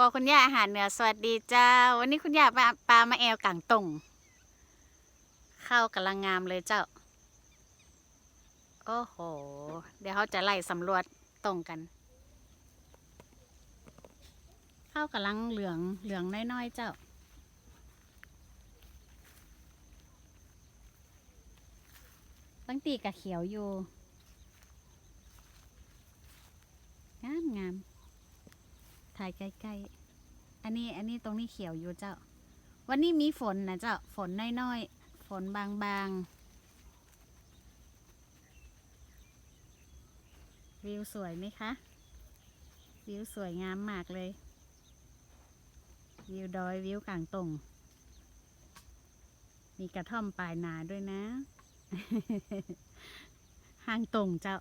คอคุณย่าอาหารเหนือสวัสดีเจ้า วันนี้คุณย่าปลาปลามาแอลกังตงเข้ากำลังงามเลยเจ้า โอ้โห เดี๋ยวเขาจะไล่สำรวจตรงกัน เข้ากำลังเหลืองเหลืองน้อยๆเจ้าบางตีกะเขียวอยู่ งามงาม ถ่ายใกล้ๆ อันนี้อันนี้ตรงนี้เขียวอยู่เจ้า วันนี้มีฝนนะเจ้า ฝนน้อยๆ ฝนบางๆ วิวสวยไหมคะ วิวสวยงามมากเลย วิวดอยวิวกลางตรง มีกระท่อมปลายนาด้วยนะ ห้างตรงเจ้า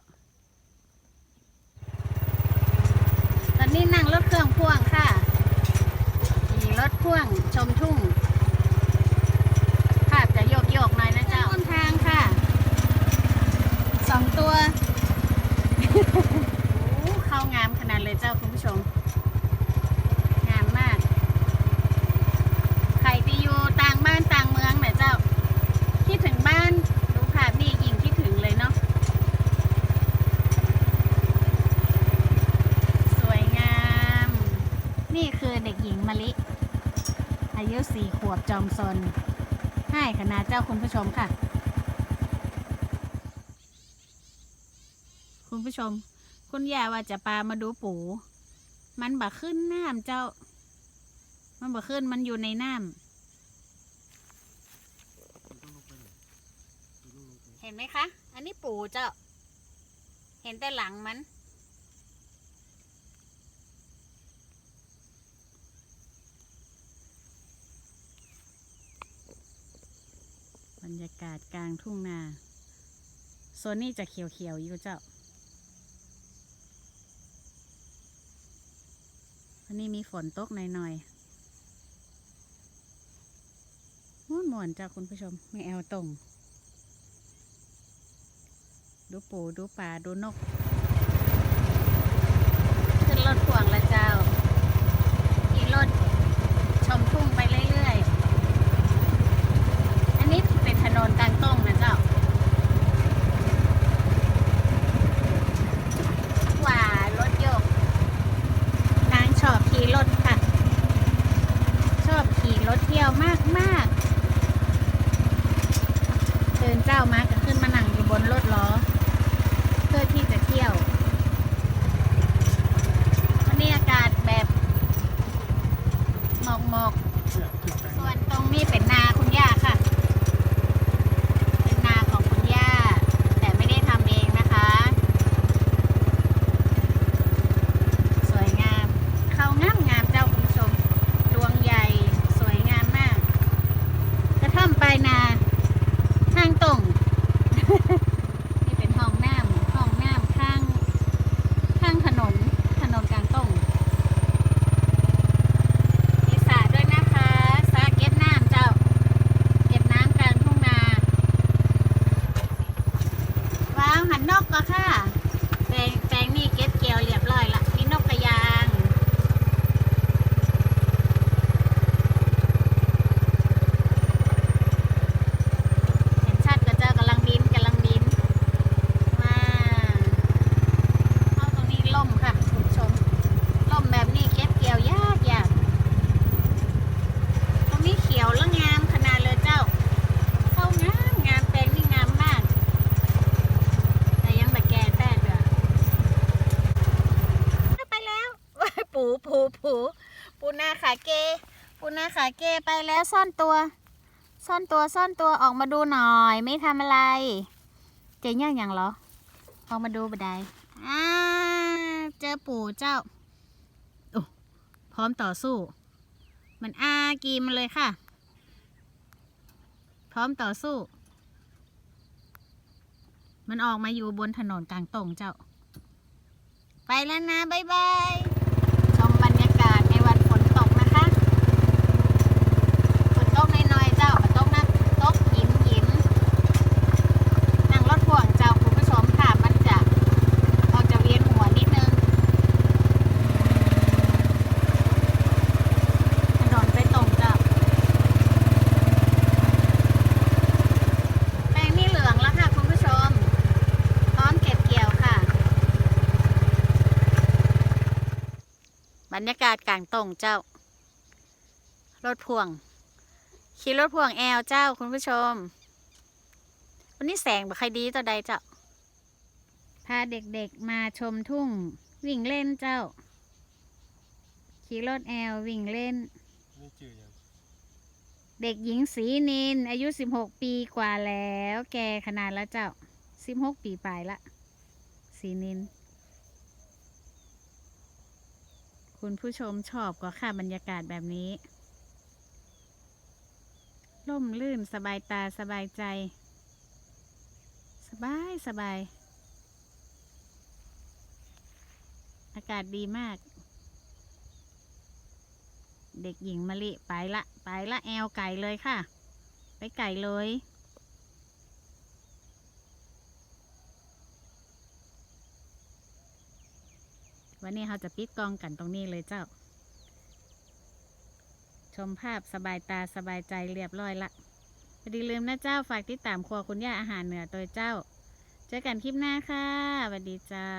ตอนนี้นั่งรถเครื่องพ่วงค่ะขี่รถพ่วงชมทุ่ง ภาพจะโยกโยกๆหน่อยนะเจ้าต้นทางค่ะ สองตัว โอ้เข้างามขนาดเลยเจ้าคุณผู้ชม งามมาก ใครที่อยู่ต่างบ้านต่างเมืองเนี่ยเจ้า คิดถึงบ้าน ดูภาพนี่ยิ่งคิดถึงเลยเนาะ สวยงาม นี่คือ เด็กหญิงมะลิ อายุสี่ขวบจอมซนให้คณะเจ้าคุณผู้ชมค่ะ คุณผู้ชม คุณยาว่าจะปามาดูปู มันบ่ขึ้นน้ำเจ้า มันบ่ขึ้นมันอยู่ในน้ำเห็นไหมคะ อันนี้ปูเจ้า เห็นแต่หลังมัน รรยากาศกลางทุ่งนาโซนนี้จะเขียวๆอยู่เจ้าวันนี้มีฝนตกหน่อยๆม่วนมวนๆจ้าคุณผู้ชม ไม่แอวตรง ดูปูดูปลาดูนก ขึ้นรถพ่วงแล้วเจ้าขี่รถชมทุ่งไปเรื่อยๆ อันนี้เป็นถนนกลางต้งนะเจ้า ว่ารถโยก นางชอบขี่รถค่ะ ชอบขี่ รถเที่ยวมากมากเตือนเจ้ามาก็ขึ้นมานั่งอยู่บนรถล้อ เพื่อที่จะเที่ยว วันนี้อากาศแบบหมอกหมอกๆส่วนตรงนี้เป็นนาคุณย่าค่ะ เป็นนาของคุณย่า แต่ไม่ได้ทำเองนะคะ สวยงาม เขางามงามเจ้าคุณผู้ชม ดวงใหญ่ สวยงามมาก กระท่อมปลายนาทางตรง นี่เป็นห้องน้ำห้องน้ำข้าง ข้างถนน ถนนกลางตรงมีสระด้วยนะคะสระเก็บน้ำเจ้า เก็บน้ำกลางทุ่งนา ว้าวหันนกก็ค่ะ แปลงแปลงนี่เก็บเกี่ยวเรียบร้อยละมีนกกระยาง เห็นชัดก็เจอกำลังบินกำลังบินมาเข้าตรงนี้ล่มค่ะคุณผู้ชมล่มแบบนี้เก็บเกี่ยวยากยากตรงนี้เขียวและงามขนาดเลยเจ้า เข้างามงามแปลงนี่งามมาก แต่ยังแต่แก่แตกเลยไปแล้ว ปูปูปูนาขาเก ปูนาขาเกไปแล้วซ่อนตัว ซ่อนตัวซ่อนตัวออกมาดูหน่อย ไม่ทำอะไร เจอยังยังเหรอ ออกมาดูบันไดอ่าเจอปู่เจ้าโอ้พร้อมต่อสู้ มันอากีมนเลยค่ะ พร้อมต่อสู้ มันออกมาอยู่บนถนนกลางตรงเจ้า ไปแล้วนะ บ๊ายบาย ชมบรรยากาศในวันฝนตกนะคะ ฝนตกน้อยๆเจ้าฝนตกนะตกหิมหิมนั่งรถพ่วงเจ้าคุณผู้ชมค่ะมันจะออกจะเวียนหัวนิดนึง บ รรยากาศกลางตรงเจ้า รถพ่วง ขี่รถพ่วงแอลเจ้าคุณผู้ชม วันนี้แสงบ่ใครดีต่อใดเจ้า พาเด็กๆมาชมทุ่ง วิ่งเล่นเจ้า ขี่รถแอลวิ่งเล่น นี่จือยังเด็กหญิงสีนิน อายุ 16 ปีกว่าแล้ว แกขนาดแล้วเจ้า 16 ปีปลายละ สีนิน คุณผู้ชมชอบก็ค่ะบรรยากาศแบบนี้ร่มลื่นสบายตาสบายใจ สบายสบาย อากาศดีมาก เด็กหญิงมะลิไปละ ไปละแอลไก่เลยค่ะ ไปไก่เลย วันนี้เราจะปิดกองกันตรงนี้เลยเจ้า ชมภาพสบายตาสบายใจเรียบร้อยละอย่าลืมนะเจ้าฝากติดตามครัวคุณย่าอาหารเหนือตัวเจ้า เจอกันคลิปหน้าค่ะสวัสดีเจ้า